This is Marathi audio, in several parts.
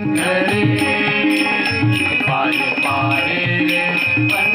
ઘરે પારે પારે રે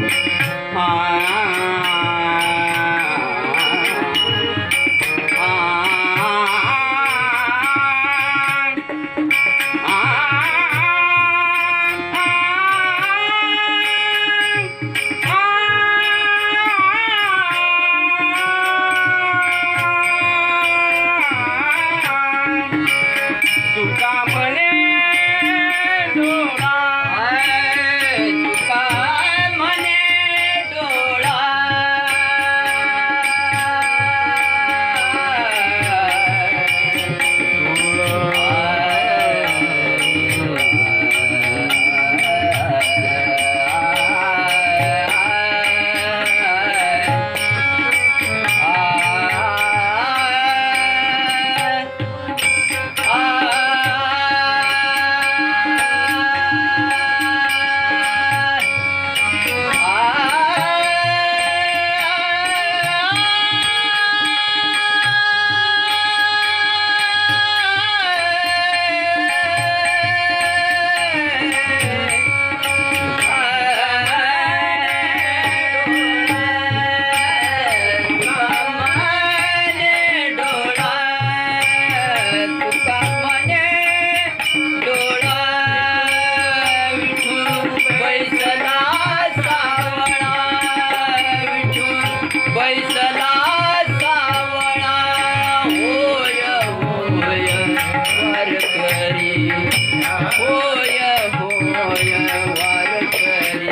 Thank you. होय होय वारकरी.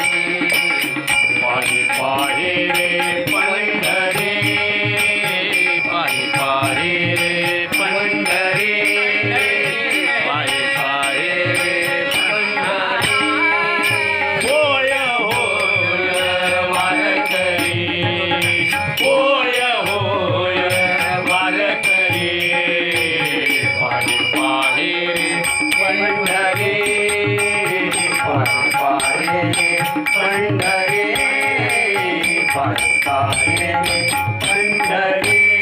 माझे पाहिरे Thank you.